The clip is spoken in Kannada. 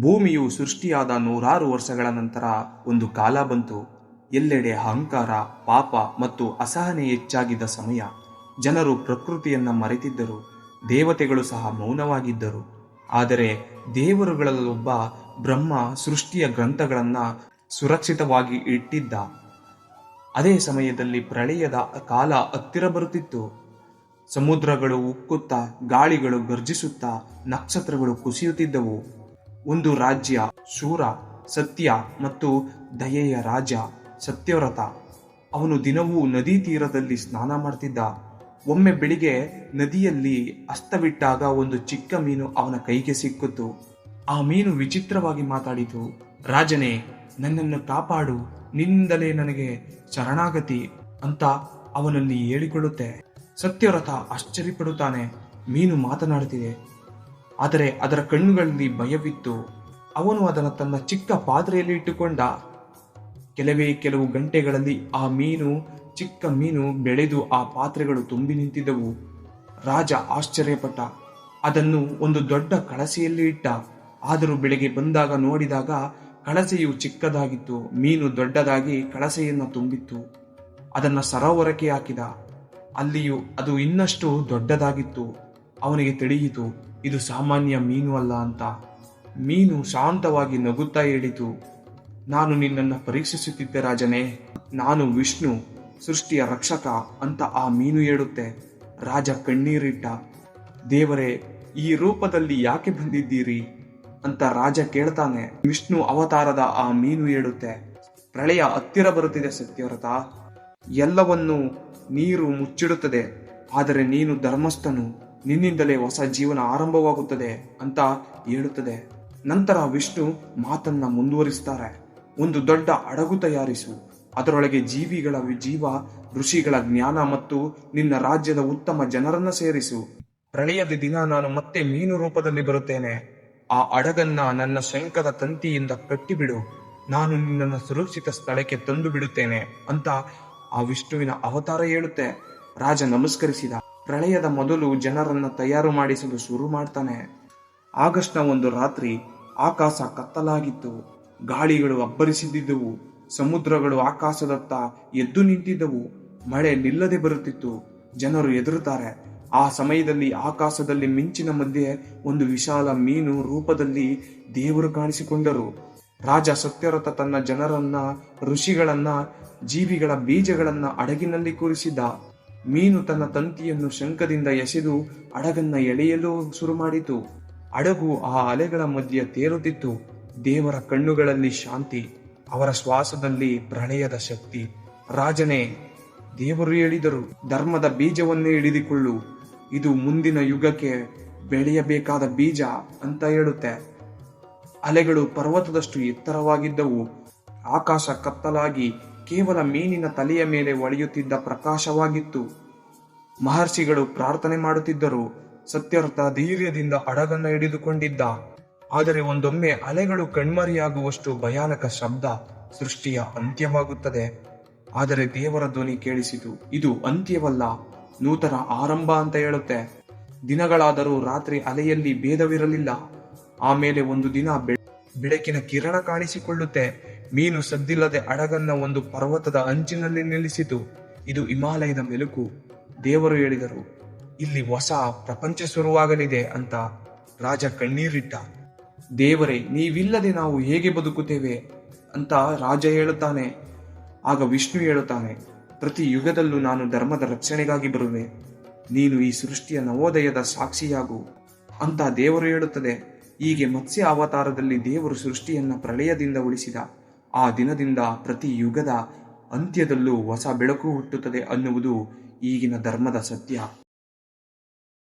ಭೂಮಿಯು ಸೃಷ್ಟಿಯಾದ ನೂರಾರು ವರ್ಷಗಳ ನಂತರ ಒಂದು ಕಾಲ ಬಂತು. ಎಲ್ಲೆಡೆ ಅಹಂಕಾರ, ಪಾಪ ಮತ್ತು ಅಸಹನೆ ಹೆಚ್ಚಾಗಿದ್ದ ಸಮಯ. ಜನರು ಪ್ರಕೃತಿಯನ್ನು ಮರೆತಿದ್ದರು. ದೇವತೆಗಳು ಸಹ ಮೌನವಾಗಿದ್ದರು. ಆದರೆ ದೇವರುಗಳಲ್ಲೊಬ್ಬ ಬ್ರಹ್ಮ ಸೃಷ್ಟಿಯ ಗ್ರಂಥಗಳನ್ನು ಸುರಕ್ಷಿತವಾಗಿ ಇಟ್ಟಿದ್ದ. ಅದೇ ಸಮಯದಲ್ಲಿ ಪ್ರಳಯದ ಕಾಲ ಹತ್ತಿರ ಬರುತ್ತಿತ್ತು. ಸಮುದ್ರಗಳು ಉಕ್ಕುತ್ತಾ, ಗಾಳಿಗಳು ಗರ್ಜಿಸುತ್ತಾ ನಕ್ಷತ್ರಗಳು ಕುಸಿಯುತ್ತಿದ್ದವು. ಒಂದು ರಾಜ್ಯ ಶೂರ, ಸತ್ಯ ಮತ್ತು ದಯೆಯ ರಾಜ, ಸತ್ಯವ್ರತ. ಅವನು ದಿನವೂ ನದಿ ತೀರದಲ್ಲಿ ಸ್ನಾನ ಮಾಡ್ತಿದ್ದ. ಒಮ್ಮೆ ಬೆಳಿಗ್ಗೆ ನದಿಯಲ್ಲಿ ಅಸ್ತವಿಟ್ಟಾಗ ಒಂದು ಚಿಕ್ಕ ಮೀನು ಅವನ ಕೈಗೆ ಸಿಕ್ಕಿತು. ಆ ಮೀನು ವಿಚಿತ್ರವಾಗಿ ಮಾತಾಡಿತು. ರಾಜನೇ, ನನ್ನನ್ನು ಕಾಪಾಡು. ನಿನ್ನಿಂದಲೇ ನನಗೆ ಶರಣಾಗತಿ ಅಂತ ಅವನಲ್ಲಿ ಹೇಳಿಕೊಳ್ಳುತ್ತೆ. ಸತ್ಯವ್ರತ ಆಶ್ಚರ್ಯಪಡುತ್ತಾನೆ. ಮೀನು ಮಾತನಾಡುತ್ತಿದೆ ಆದರೆ ಅದರ ಕಣ್ಣುಗಳಲ್ಲಿ ಭಯವಿತ್ತು. ಅವನು ಅದನ್ನು ತನ್ನ ಚಿಕ್ಕ ಪಾತ್ರೆಯಲ್ಲಿ ಇಟ್ಟುಕೊಂಡ. ಕೆಲವೇ ಕೆಲವು ಗಂಟೆಗಳಲ್ಲಿ ಆ ಮೀನು, ಚಿಕ್ಕ ಮೀನು ಬೆಳೆದು ಆ ಪಾತ್ರೆಗಳು ತುಂಬಿ ನಿಂತಿದ್ದವು. ರಾಜ ಆಶ್ಚರ್ಯಪಟ್ಟ. ಅದನ್ನು ಒಂದು ದೊಡ್ಡ ಕಳಸೆಯಲ್ಲಿ ಇಟ್ಟ. ಆದರೂ ಬೆಳಗ್ಗೆ ಬಂದಾಗ ನೋಡಿದಾಗ ಕಳಸೆಯು ಚಿಕ್ಕದಾಗಿತ್ತು. ಮೀನು ದೊಡ್ಡದಾಗಿ ಕಳಸೆಯನ್ನು ತುಂಬಿತ್ತು. ಅದನ್ನು ಸರೋವರಕ್ಕೆ ಹಾಕಿದ. ಅಲ್ಲಿಯೂ ಅದು ಇನ್ನಷ್ಟು ದೊಡ್ಡದಾಗಿತ್ತು. ಅವನಿಗೆ ತಿಳಿಯಿತು. ಇದು ಸಾಮಾನ್ಯ ಮೀನು ಅಲ್ಲ ಅಂತ. ಮೀನು ಶಾಂತವಾಗಿ ನಗುತ್ತಾ ಹೇಳಿತು. ನಾನು ನಿನ್ನನ್ನು ಪರೀಕ್ಷಿಸುತ್ತಿದ್ದೆ ರಾಜನೇ. ನಾನು ವಿಷ್ಣು, ಸೃಷ್ಟಿಯ ರಕ್ಷಕ ಅಂತ ಆ ಮೀನು ಹೇಳುತ್ತೆ. ರಾಜ ಕಣ್ಣೀರಿಟ್ಟ. ದೇವರೇ, ಈ ರೂಪದಲ್ಲಿ ಯಾಕೆ ಬಂದಿದ್ದೀರಿ? ಅಂತ ರಾಜ ಕೇಳ್ತಾನೆ. ವಿಷ್ಣು ಅವತಾರದ ಆ ಮೀನು ಹೇಳುತ್ತೆ. ಪ್ರಳಯ ಹತ್ತಿರ ಬರುತ್ತಿದೆ ಸತ್ಯವ್ರತ. ಎಲ್ಲವನ್ನೂ ನೀರು ಮುಚ್ಚಿಡುತ್ತದೆ. ಆದರೆ ನೀನು ಧರ್ಮಸ್ಥನು. ನಿನ್ನಿಂದಲೇ ಹೊಸ ಜೀವನ ಆರಂಭವಾಗುತ್ತದೆ ಅಂತ ಹೇಳುತ್ತದೆ. ನಂತರ ವಿಷ್ಣು ಮಾತನ್ನ ಮುಂದುವರಿಸ್ತಾರೆ. ಒಂದು ದೊಡ್ಡ ಹಡಗು ತಯಾರಿಸು. ಅದರೊಳಗೆ ಜೀವಿಗಳ ಜೀವ, ಋಷಿಗಳ ಜ್ಞಾನ ಮತ್ತು ನಿನ್ನ ರಾಜ್ಯದ ಉತ್ತಮ ಜನರನ್ನ ಸೇರಿಸು. ಪ್ರಳಯದ ದಿನ ನಾನು ಮತ್ತೆ ಮೀನು ರೂಪದಲ್ಲಿ ಬರುತ್ತೇನೆ. ಆ ಹಡಗನ್ನ ನನ್ನ ಶಂಕದ ತಂತಿಯಿಂದ ಕಟ್ಟಿಬಿಡು. ನಾನು ನಿನ್ನನ್ನು ಸುರಕ್ಷಿತ ಸ್ಥಳಕ್ಕೆ ತಂದು ಬಿಡುತ್ತೇನೆ ಅಂತ ಆ ವಿಷ್ಣುವಿನ ಅವತಾರ ಹೇಳುತ್ತೆ. ರಾಜ ನಮಸ್ಕರಿಸಿದ. ಪ್ರಳಯದ ಮೊದಲು ಜನರನ್ನು ತಯಾರು ಮಾಡಿಸಲು ಶುರು ಮಾಡ್ತಾನೆ. ಆಗಸ್ಟ್ನ ಒಂದು ರಾತ್ರಿ ಆಕಾಶ ಕತ್ತಲಾಗಿತ್ತು. ಗಾಳಿಗಳು ಅಬ್ಬರಿಸಿದ್ದವು ಸಮುದ್ರಗಳು ಆಕಾಶದತ್ತ ಎದ್ದು ನಿಂತಿದ್ದವು. ಮಳೆ ನಿಲ್ಲದೆ ಬರುತ್ತಿತ್ತು. ಜನರು ಎದುರುತ್ತಾರೆ ಆ ಸಮಯದಲ್ಲಿ ಆಕಾಶದಲ್ಲಿ ಮಿಂಚಿನ ಮಧ್ಯೆ ಒಂದು ವಿಶಾಲ ಮೀನು ರೂಪದಲ್ಲಿ ದೇವರು ಕಾಣಿಸಿಕೊಂಡರು. ರಾಜ ಸತ್ಯರಥ ತನ್ನ ಜನರನ್ನ, ಋಷಿಗಳನ್ನ, ಜೀವಿಗಳ ಬೀಜಗಳನ್ನ ಅಡಗಿನಲ್ಲಿ ಕೂರಿಸಿದ್ದ. ಮೀನು ತನ್ನ ತಂತಿಯನ್ನು ಶಂಖದಿಂದ ಎಸೆದು ಹಡಗನ್ನ ಎಳೆಯಲು ಶುರು ಮಾಡಿತು ಹಡಗು ಆ ಅಲೆಗಳ ಮಧ್ಯೆ ತೇರುತ್ತಿತ್ತು. ದೇವರ ಕಣ್ಣುಗಳಲ್ಲಿ ಶಾಂತಿ, ಅವರ ಶ್ವಾಸದಲ್ಲಿ ಪ್ರಣಯದ ಶಕ್ತಿ. ರಾಜನೇ, ದೇವರು ಹೇಳಿದರು, ಧರ್ಮದ ಬೀಜವನ್ನೇ ಹಿಡಿದುಕೊಳ್ಳು. ಇದು ಮುಂದಿನ ಯುಗಕ್ಕೆ ಬೆಳೆಯಬೇಕಾದ ಬೀಜ ಅಂತ ಹೇಳುತ್ತೆ. ಅಲೆಗಳು ಪರ್ವತದಷ್ಟು ಎತ್ತರವಾಗಿದ್ದವು. ಆಕಾಶ ಕತ್ತಲಾಗಿ ಕೇವಲ ಮೀನಿನ ತಲೆಯ ಮೇಲೆ ಒಳೆಯುತ್ತಿದ್ದ ಪ್ರಕಾಶವಾಗಿತ್ತು. ಮಹರ್ಷಿಗಳು ಪ್ರಾರ್ಥನೆ ಮಾಡುತ್ತಿದ್ದರು, ಸತ್ಯರ್ಥ ಧೈರ್ಯದಿಂದ ಹಡಗನ್ನು ಹಿಡಿದುಕೊಂಡಿದ್ದ. ಆದರೆ ಒಂದೊಮ್ಮೆ ಅಲೆಗಳು ಕಣ್ಮರಿಯಾಗುವಷ್ಟು ಭಯಾನಕ ಶಬ್ದ ಸೃಷ್ಟಿಯ ಅಂತ್ಯವಾಗುತ್ತದೆ. ಆದರೆ ದೇವರ ಧ್ವನಿ ಕೇಳಿಸಿತು, ಇದು ಅಂತ್ಯವಲ್ಲ, ನೂತನ ಆರಂಭ ಅಂತ ಹೇಳುತ್ತೆ. ದಿನಗಳಾದರೂ ರಾತ್ರಿ ಅಲೆಯಲ್ಲಿ ಭೇದವಿರಲಿಲ್ಲ. ಆಮೇಲೆ ಒಂದು ದಿನ ಬೆ- ಬೆಳಕಿನ ಕಿರಣ ಕಾಣಿಸಿಕೊಳ್ಳುತ್ತೆ. ಮೀನು ಸದ್ದಿಲ್ಲದೆ ಹಡಗನ್ನ ಒಂದು ಪರ್ವತದ ಅಂಚಿನಲ್ಲಿ ನಿಲ್ಲಿಸಿತು. ಇದು ಹಿಮಾಲಯದ ಮೆಲುಕು. ದೇವರು ಹೇಳಿದರು, ಇಲ್ಲಿ ಹೊಸ ಪ್ರಪಂಚ ಶುರುವಾಗಲಿದೆ ಅಂತ ರಾಜ ಕಣ್ಣೀರಿಟ್ಟ. ದೇವರೇ, ನೀವಿಲ್ಲದೆ ನಾವು ಹೇಗೆ ಬದುಕುತ್ತೇವೆ? ಅಂತ ರಾಜ ಹೇಳುತ್ತಾನೆ. ಆಗ ವಿಷ್ಣು ಹೇಳುತ್ತಾನೆ, ಪ್ರತಿ ಯುಗದಲ್ಲೂ ನಾನು ಧರ್ಮದ ರಕ್ಷಣೆಗಾಗಿ ಬರುವೆ. ನೀನು ಈ ಸೃಷ್ಟಿಯ ನವೋದಯದ ಸಾಕ್ಷಿಯಾಗು ಅಂತ ದೇವರು ಹೇಳುತ್ತದೆ. ಹೀಗೆ ಮತ್ಸ್ಯ ಅವತಾರದಲ್ಲಿ ದೇವರು ಸೃಷ್ಟಿಯನ್ನು ಪ್ರಳಯದಿಂದ ಉಳಿಸಿದ. ಆ ದಿನದಿಂದ ಪ್ರತಿ ಯುಗದ ಅಂತ್ಯದಲ್ಲೂ ಹೊಸ ಬೆಳಕು ಹುಟ್ಟುತ್ತದೆ ಅನ್ನುವುದು ಈಗಿನ ಧರ್ಮದ ಸತ್ಯ.